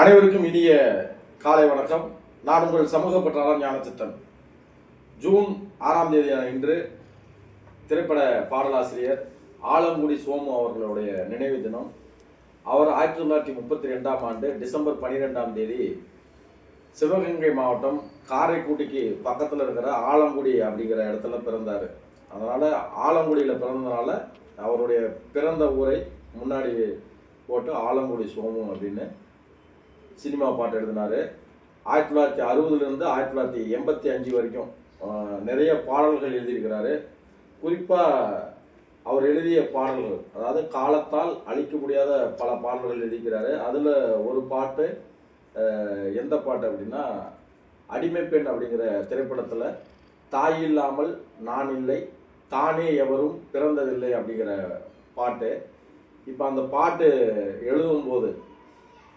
அனைவருக்கும் இனிய காலை வணக்கம். நான் உங்கள் சமூக பற்றாளர் ஞானச்சித்தன். ஜூன் ஆறாம் தேதியான இன்று திரைப்பட பாடலாசிரியர் ஆலங்குடி சோமு அவர்களுடைய நினைவு தினம். அவர் ஆயிரத்தி தொள்ளாயிரத்தி முப்பத்தி ரெண்டாம் ஆண்டு டிசம்பர் பன்னிரெண்டாம் தேதி சிவகங்கை மாவட்டம் காரைக்குடிக்கு பக்கத்தில் இருக்கிற ஆலங்குடி அப்படிங்கிற இடத்துல பிறந்தார். அதனால் ஆலங்குடியில் பிறந்தனால அவருடைய பிறந்த ஊரை முன்னாடி போட்டு ஆலங்குடி சோமம் அப்படின்னு சினிமா பாட்டு எழுதினார். ஆயிரத்தி தொள்ளாயிரத்தி அறுபதுலேருந்து ஆயிரத்தி தொள்ளாயிரத்தி எண்பத்தி அஞ்சு வரைக்கும் நிறைய பாடல்கள் எழுதியிருக்கிறாரு. குறிப்பாக அவர் எழுதிய பாடல்கள் அதாவது காலத்தால் அழிக்க முடியாத பல பாடல்கள் எழுதியிருக்கிறாரு. அதில் ஒரு பாட்டு எந்த பாட்டு அப்படின்னா அடிமை பெண் அப்படிங்கிற திரைப்படத்தில் தாய் இல்லாமல் நான் இல்லை தானே எவரும் பிறந்ததில்லை அப்படிங்கிற பாட்டு. இப்போ அந்த பாட்டு எழுதும்போது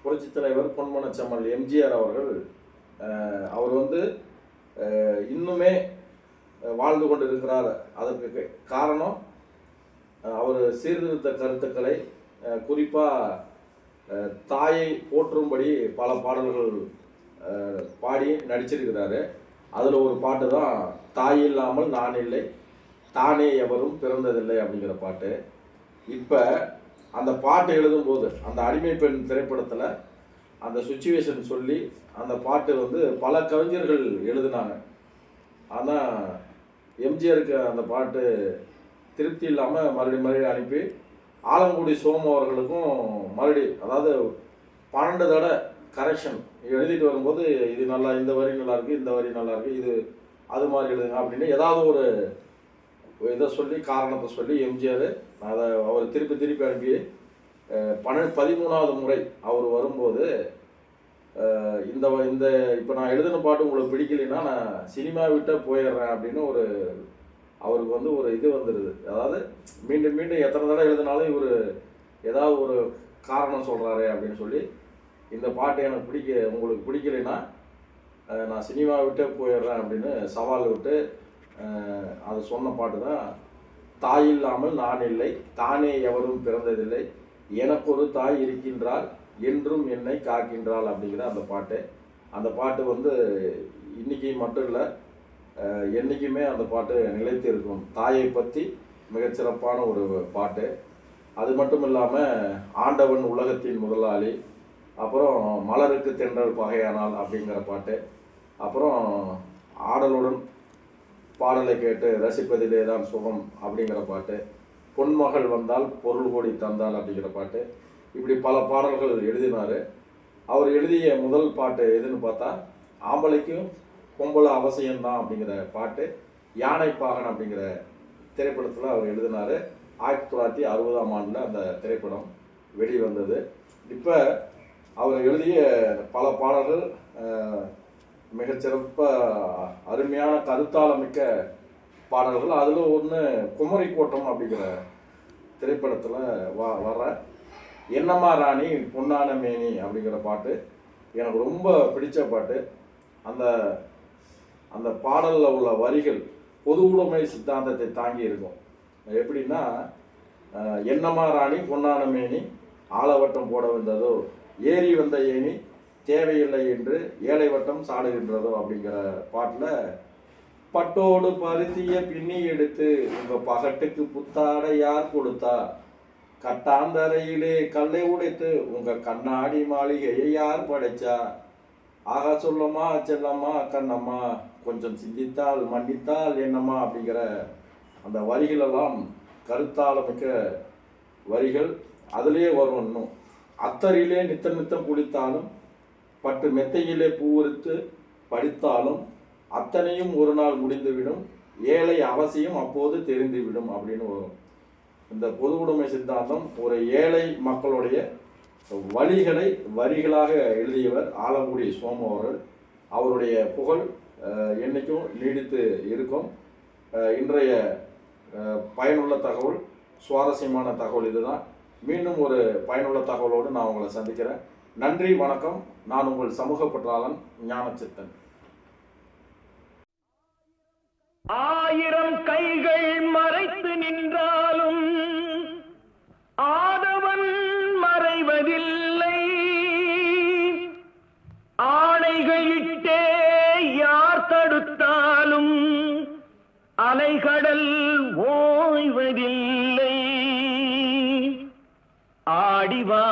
புரட்சித் தலைவர் பொன்மனச்சம்மல் எம்ஜிஆர் அவர்கள் அவர் வந்து இன்னுமே வாழ்ந்து கொண்டு இருக்கிறார் அதற்கு காரணம் அவர் சீர்திருத்த கருத்துக்களை குறிப்பாக தாயை போற்றும்படி பல பாடல்கள் பாடி நடிச்சிருக்கிறாரு. அதில் ஒரு பாட்டு தான் தாய் இல்லாமல் நான் இல்லை தானே எவரும் பிறந்ததில்லை அப்படிங்கிற பாட்டு. இப்போ அந்த பாட்டு எழுதும்போது அந்த அடிமை பெண் திரைப்படத்தில் அந்த சுச்சுவேஷன் சொல்லி அந்த பாட்டு வந்து பல கவிஞர்கள் எழுதினாங்க. ஆனால் எம்ஜிஆருக்கு அந்த பாட்டு திருப்தி இல்லாமல் மறுபடியும் மறுபடியும் அனுப்பி ஆலங்குடி சோமு அவர்களுக்கும் மறுபடி அதாவது பன்னெண்டு தடவை கரெக்ஷன் எழுதிட்டு வரும்போது இது நல்லா இந்த வரி நல்லாயிருக்கு இந்த வரி நல்லா இருக்குது இது அது மாதிரி எழுதுங்க அப்படின்னு ஏதாவது ஒரு இதை சொல்லி காரணத்தை சொல்லி எம்ஜிஆர் அதை அவர் திருப்பி திருப்பி அனுப்பி பன்னெண்டு பதிமூணாவது முறை அவர் வரும்போது இந்த வ- இந்த இப்போ நான் எழுதின பாட்டு உங்களுக்கு பிடிக்கலைன்னா நான் சினிமா விட்டே போயிடுறேன் அப்படின்னு ஒரு அவருக்கு வந்து ஒரு இது வந்துடுது அதாவது மீண்டும் மீண்டும் எத்தனை தடவை எழுதினாலும் இவர் ஏதாவது ஒரு காரணம் சொல்கிறாரு அப்படின்னு சொல்லி இந்த பாட்டு எனக்கு பிடிக்க உங்களுக்கு பிடிக்கலைன்னா நான் சினிமா விட்டே போயிடுறேன் அப்படின்னு சவால் விட்டு அது சொன்ன பாட்டு தான் தாய் இல்லாமல் நான் இல்லை தானே எவரும் பிறந்ததில்லை எனக்கொரு தாய் இருக்கின்றாள் என்றும் என்னை காக்கின்றாள் அப்படிங்கிற அந்த பாட்டு. அந்த பாட்டு வந்து இன்னைக்கு மட்டும் இல்லை என்றைக்குமே என்னைக்குமே அந்த பாட்டு நிலைத்து இருக்கும். தாயை பற்றி மிகச்சிறப்பான ஒரு பாட்டு. அது மட்டும் இல்லாமல் ஆண்டவன் உலகத்தின் முதலாளி அப்புறம் மலருக்கு தென்றல் பகையானால் அப்படிங்கிற பாட்டு. அப்புறம் ஆடலுடன் பாடலை கேட்டு ரசிப்பதிலே தான் சுகம் அப்படிங்கிற பாட்டு. பொன்மகள் வந்தால் பொருள் கோடி தந்தால் அப்படிங்கிற பாட்டு. இப்படி பல பாடல்கள் எழுதினார். அவர் எழுதிய முதல் பாட்டு எதுன்னு பார்த்தா ஆம்பளைக்கும் பொம்பளை அவசியம்தான் அப்படிங்கிற பாட்டு. யானை பாகன் அப்படிங்கிற திரைப்படத்தில் அவர் எழுதினார். ஆயிரத்தி தொள்ளாயிரத்தி அறுபதாம் ஆண்டில் அந்த திரைப்படம் வெளிவந்தது. இப்போ அவர் எழுதிய பல பாடல்கள் மிகச்சிறப்பாக அருமையான கருத்தாளமிக்க பாடல்கள். அதில் ஒன்று குமரி கோட்டம் அப்படிங்கிற திரைப்படத்தில் வ வர என்னம்மா ராணி பொன்னான மேனி அப்படிங்கிற பாட்டு. எனக்கு ரொம்ப பிடித்த பாட்டு. அந்த அந்த பாடலில் உள்ள வரிகள் பொது உடைமை சித்தாந்தத்தை தாங்கி இருக்கும். எப்படின்னா என்னம்மா ராணி பொன்னான மேனி ஆலவட்டம் போட வந்ததோ ஏறி வந்த ஏணி தேவையில்லை என்று ஏழை வட்டம் சாடுகின்றதோ அப்படிங்கிற பாட்டில் பட்டோடு பருத்திய பின்னி எடுத்து உங்க பகட்டுக்கு புத்தாடை யார் கொடுத்தா? கட்டாந்தரையிலே கல்லை உடைத்து உங்க கண்ணாடி மாளிகையை யார் படைச்சா? ஆக சொல்லம்மா செல்லம்மா கண்ணம்மா கொஞ்சம் சிந்தித்தால் மன்னித்தால் என்னம்மா அப்படிங்கிற அந்த வரிகளெல்லாம் கருத்தாளமிக்க வரிகள். அதுலேயே வரும் இன்னும். அத்தரிலே நித்தம் நித்தம் குளித்தாலும் பட்டு மெத்தையிலே பூவரித்து படித்தாலும் அத்தனையும் ஒரு நாள் முடிந்துவிடும். ஏழை அவசியம் அப்போது தெரிந்துவிடும் அப்படின்னு வரும். இந்த பொது உடைமை சித்தாந்தம் ஒரு ஏழை மக்களுடைய வழிகளை வரிகளாக எழுதியவர் ஆலங்குடி சோமு அவர்கள். அவருடைய புகழ் என்றைக்கும் நீடித்து இருக்கும். இன்றைய பயனுள்ள தகவல் சுவாரஸ்யமான தகவல் இதுதான். மீண்டும் ஒரு பயனுள்ள தகவலோடு நான் உங்களை சந்திக்கிறேன். நன்றி வணக்கம். நான் உங்கள் சமூக பற்றாளன் ஞானச்சித்தன். ஆயிரம் கைகள் மறைத்து நின்றாலும் ஆதவன் மறைவதில்லை. வலைகளிட்டே யார் தடுத்தாலும் அலைகடல் ஓய்வதில்லை. ஆடிவா.